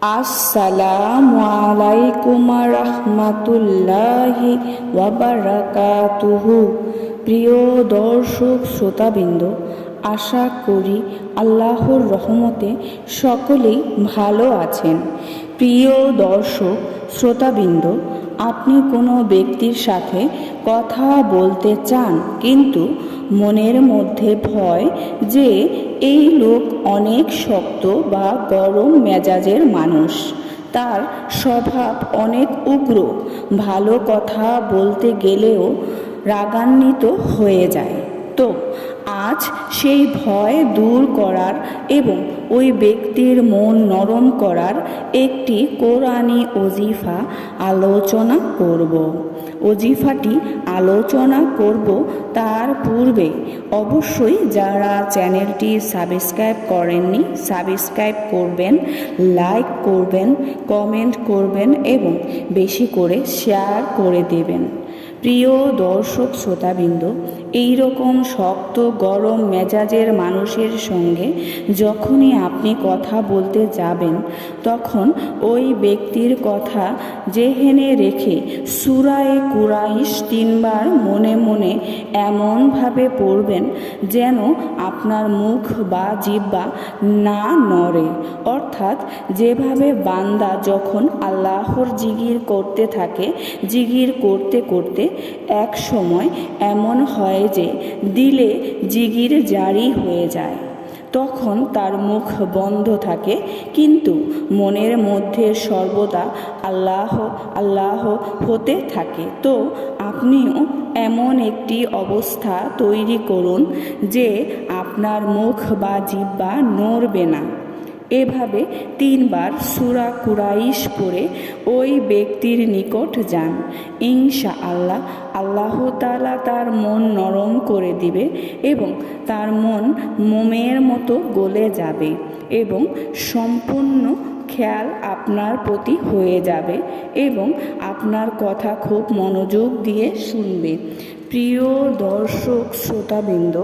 আসসালামু আলাইকুম রহমাতুল্লাহি ওয়াবারাকাতুহু প্রিয় দর্শক, শ্রোতাবৃন্দ, আশা করি আল্লাহর রহমতে সকলেই ভালো আছেন। প্রিয় দর্শক, শ্রোতাবৃন্দ, আপনি কোনো ব্যক্তির সাথে কথা বলতে চান, কিন্তু মনের মধ্যে ভয় যে এই লোক অনেক শক্ত বা গরম মেজাজের মানুষ। তার স্বভাব অনেক উগ্র, ভালো কথা বলতে গেলেও রাগান্বিত হয়ে যায়। তো আজ সেই ভয় দূর করার এবং ওই ব্যক্তির মন নরম করার একটি কোরআনি অজিফা আলোচনা করব। অজিফাটি আলোচনা করব তার পূর্বে। অবশ্যই যারা চ্যানেলটি সাবস্ক্রাইব করেননি, সাবস্ক্রাইব করবেন, লাইক করবেন, কমেন্ট করবেন এবং বেশি করে শেয়ার করে দেবেন। প্রিয় দর্শক শ্রোতাবৃন্দ এই রকম শক্ত গরম মেজাজের মানুষের সঙ্গে যখনই আপনি কথা বলতে যাবেন, তখন ওই ব্যক্তির কথা জেহেনে রেখে সুরায়ে কুরাইশ তিনবার মনে মনে এমনভাবে পড়বেন যেন আপনার মুখ বা জিব্বা না নড়ে। অর্থাৎ যেভাবে বান্দা যখন আল্লাহর জিগির করতে থাকে, জিগির করতে করতে এক সময় এমন হয় যে দিলে জিগির জারি হয়ে যায়। তখন তার মুখ বন্ধ থাকে, কিন্তু মনের মধ্যে সর্বদা আল্লাহ আল্লাহ হতে থাকে। তো আপনিও এমন একটি অবস্থা তৈরি করুন যে আপনার মুখ বা জিব্বা নড়বে না। এভাবে তিনবার সুরা কুরাইশ পড়ে ওই ব্যক্তির নিকট যান। ইনশা আল্লাহ আল্লাহ তালা তার মন নরম করে দিবে এবং তার মন মোমের মতো গলে যাবে এবং সম্পূর্ণ খেয়াল আপনার প্রতি হয়ে যাবে এবং আপনার কথা খুব মনোযোগ দিয়ে শুনবে। প্রিয় দর্শক শ্রোতাবৃন্দ,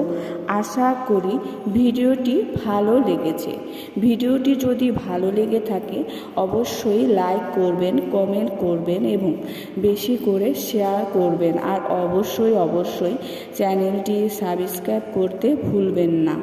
আশা করি ভিডিওটি ভালো লেগেছে। ভিডিওটি যদি ভালো লেগে থাকে, অবশ্যই লাইক করবেন, কমেন্ট করবেন এবং বেশি করে শেয়ার করবেন। আর অবশ্যই অবশ্যই চ্যানেলটি সাবস্ক্রাইব করতে ভুলবেন না।